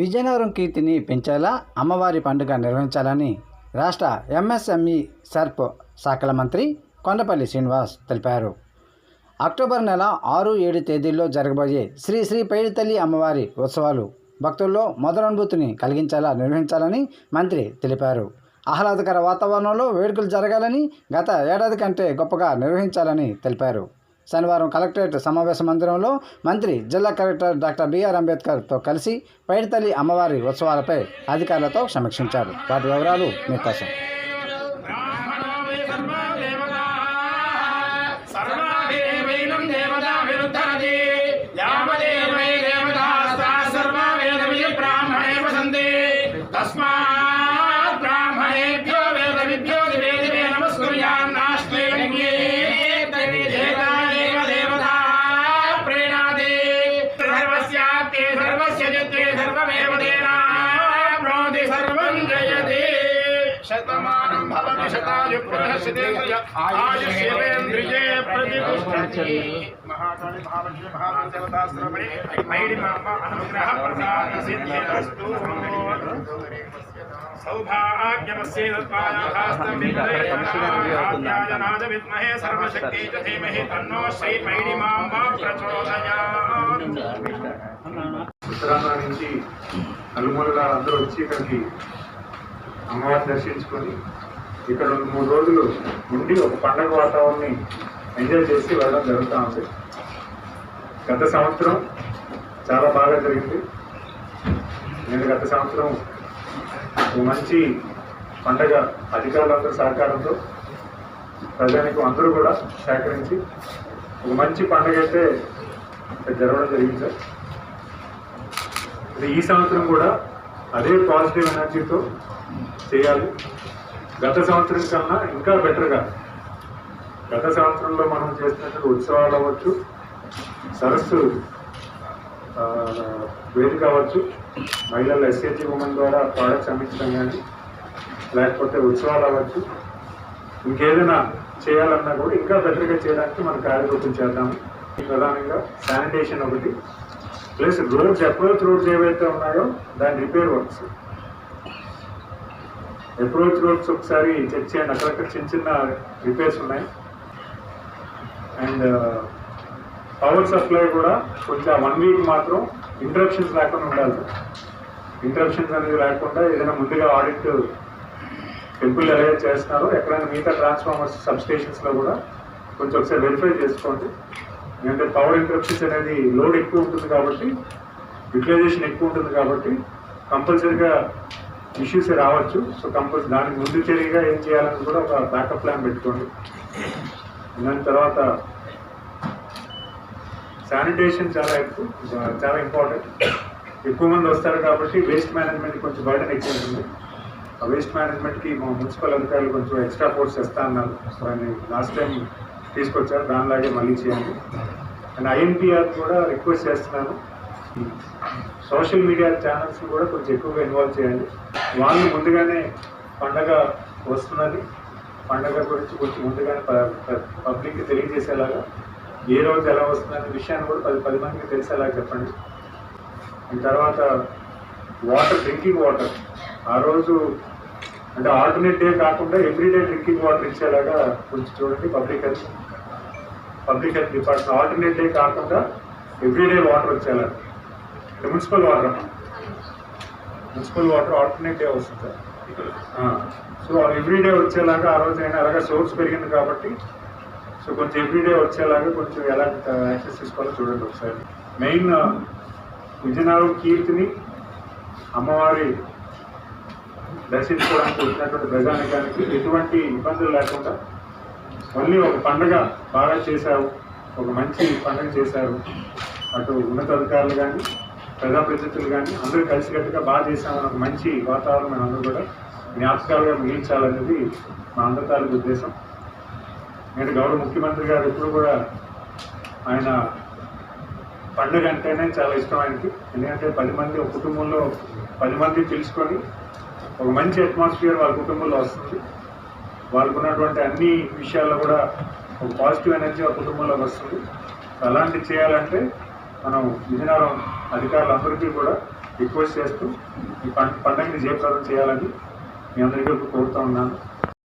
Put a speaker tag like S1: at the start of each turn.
S1: విజయనగరం కీర్తిని పెంచేలా అమ్మవారి పండుగ నిర్వహించాలని రాష్ట్ర ఎంఎస్ఎంఈ సర్ప్ శాఖల మంత్రి కొండపల్లి శ్రీనివాస్ తెలిపారు. అక్టోబర్ నెల ఆరు ఏడు తేదీల్లో జరగబోయే శ్రీ శ్రీ పైడితల్లి అమ్మవారి ఉత్సవాలు భక్తుల్లో మొదలనుభూతిని కలిగించేలా నిర్వహించాలని మంత్రి తెలిపారు. ఆహ్లాదకర వాతావరణంలో వేడుకలు జరగాలని గత ఏడాది కంటే గొప్పగా నిర్వహించాలని తెలిపారు. శనివారం కలెక్టరేట్ సమావేశ మందిరంలో మంత్రి జిల్లా కలెక్టర్ డాక్టర్ బిఆర్ అంబేద్కర్తో కలిసి పైడితల్లి అమ్మవారి ఉత్సవాలపై అధికారులతో సమీక్షించారు. వాటి వివరాలు మీకోసం
S2: శతమానం భవతి శతాయు పునఃశతేంద్రియ ఆయుష్యేంద్రియే ప్రతిష్టతి మహాకాళి మహాలక్ష్మి మహాదేవతాస్త్రమణి మైడి మామ అనుగ్రహ ప్రసాద సిద్ధిరస్తు సౌభాగ్యమస్యేదత్వాయాధాస్తమిత్యాయ విద్మహే సర్వశక్తి చ ధీమహి తన్నో శ్రీ మైడి మామ ప్రచోదయాత్
S3: ఉత్తరాంధ్ర నుంచి నలుమూలల అందరూ వచ్చి ఇక్కడికి అమ్మవారిని దర్శించుకొని ఇక్కడ రెండు మూడు రోజులు ఉండి ఒక పండగ వాతావరణాన్ని ఎంజాయ్ చేసి వెళ్ళడం జరుగుతూ ఉంది. గత సంవత్సరం చాలా బాగా జరిగింది. నేను గత సంవత్సరం ఒక మంచి పండగ అధికారులందరూ సహకారంతో ప్రజానికి అందరూ కూడా సహకరించి ఒక మంచి పండగ అయితే ఇక్కడ జరగడం జరిగింది సార్. ఈ సంవత్సరం కూడా అదే పాజిటివ్ ఎనర్జీతో చేయాలి. గత సంవత్సరం కన్నా ఇంకా బెటర్గా. గత సంవత్సరంలో మనం చేసినట్టు ఉత్సవాలు అవ్వచ్చు సరస్సు వేదిక అవ్వచ్చు మహిళల ఎస్హెచ్జి ఉమెన్ ద్వారా ప్రోడక్ట్స్ అమ్మించడం కానీ లేకపోతే ఉత్సవాలు అవ్వచ్చు. ఇంకేదైనా చేయాలన్నా కూడా ఇంకా బెటర్గా చేయడానికి మనం కార్యరూపం చేద్దాము. ప్రధానంగా శానిటేషన్ ఒకటి ప్లస్ రోడ్స్ అప్రోచ్ రోడ్స్ ఏవైతే ఉన్నాయో దాని రిపేర్ వర్క్స్. అప్రోచ్ రోడ్స్ ఒకసారి చెక్ చేయండి అక్కడక్కడ చిన్న చిన్న రిపేర్స్ ఉన్నాయి. అండ్ పవర్ సప్లై కూడా కొంచెం వన్ వీక్ మాత్రం ఇంటరప్షన్స్ లేకుండా ఉండాలి. ఇంటరప్షన్స్ అనేది లేకుండా ఏదైనా ముందుగా ఆడిట్ టెంపుల్ ఎలా చేస్తున్నారో ఎక్కడైనా మిగతా ట్రాన్స్ఫార్మర్స్ సబ్ స్టేషన్స్లో కూడా కొంచెం ఒకసారి వెరిఫై చేసుకోండి. ఎందుకంటే పవర్ ఇంటరప్షన్స్ అనేది లోడ్ ఎక్కువ ఉంటుంది కాబట్టి యూటిలైజేషన్ ఎక్కువ ఉంటుంది కాబట్టి కంపల్సరీగా ఇష్యూస్ రావచ్చు. సో కంపల్సరీ దానికి ముందు చర్యగా ఏం చేయాలని కూడా ఒక బ్యాకప్ ప్లాన్ పెట్టుకోండి. దాని తర్వాత శానిటేషన్ చాలా ఎక్కువ చాలా ఇంపార్టెంట్ ఎక్కువ మంది వస్తారు కాబట్టి వేస్ట్ మేనేజ్మెంట్ కొంచెం బర్డెన్ ఎక్కువ ఉంటుంది. ఆ వేస్ట్ మేనేజ్మెంట్కి మా మున్సిపల్ అధికారులు కొంచెం ఎక్స్ట్రా ఫోర్స్ ఇస్తా అన్నారు. సో ఆయన లాస్ట్ టైం తీసుకొచ్చారు. దానిలాగే మళ్ళీ చేయండి. అండ్ ఐఎన్పిఆర్ కూడా రిక్వెస్ట్ చేస్తున్నాను. సోషల్ మీడియా ఛానల్స్ కూడా కొంచెం ఎక్కువగా ఇన్వాల్వ్ చేయండి వాళ్ళు ముందుగానే పండగ వస్తున్నది. పండగ గురించి కొంచెం ముందుగానే పబ్లిక్కి తెలియజేసేలాగా ఏ రోజు ఎలా వస్తుందనే విషయాన్ని కూడా పది పది మందికి తెలిసేలాగా చెప్పండి. తర్వాత వాటర్ డ్రింకింగ్ వాటర్. ఆ రోజు అంటే ఆల్టర్నేట్ డే కాకుండా ఎవ్రీడే డ్రింకింగ్ వాటర్ ఇచ్చేలాగా కొంచెం చూడండి public health public health department alternate day కాకుండా ఎవ్రీడే వాటర్ వచ్చేలాగా. Municipal water municipal water alternate day వస్తుంది సార్. సో ఎవ్రీడే వచ్చేలాగా ఆ రోజు అయినా అలాగా సోర్స్ పెరిగింది కాబట్టి సో కొంచెం ఎవ్రీడే వచ్చేలాగా కొంచెం ఎలా యాక్సెస్ తీసుకోవాలో చూడండి ఒకసారి. మెయిన్ విజయనగరం కీర్తిని అమ్మవారి దర్శించుకోవడానికి వచ్చినటువంటి ప్రజానికానికి ఎటువంటి ఇబ్బందులు లేకుండా మళ్ళీ ఒక పండగ బాగా చేశారు ఒక మంచి పండుగ చేశారు. అటు ఉన్నతాధికారులు కానీ ప్రజాప్రతినిధులు కానీ అందరూ కలిసికట్టుగా బాగా చేశామని ఒక మంచి వాతావరణం అందరూ కూడా జ్ఞాపకాలుగా మిగిల్చాలనేది మా అందరి ఉద్దేశం. నేను గౌరవ ముఖ్యమంత్రి గారు ఎప్పుడు కూడా ఆయన పండుగ అంటేనే చాలా ఇష్టం ఆయనకి. ఎందుకంటే పది మంది ఒక కుటుంబంలో పది మంది పిలుచుకొని ఒక మంచి అట్మాస్ఫియర్ వాళ్ళ కుటుంబంలో వస్తుంది. వాళ్ళకు ఉన్నటువంటి అన్ని విషయాల్లో కూడా ఒక పాజిటివ్ ఎనర్జీ ఆ కుటుంబంలోకి వస్తుంది. అలాంటి చేయాలంటే మనం విజయనగరం అధికారులందరికీ కూడా రిక్వెస్ట్ చేస్తూ ఈ పండుగని జయప్రదం చేయాలని మీ అందరికీ కోరుతా ఉన్నాను.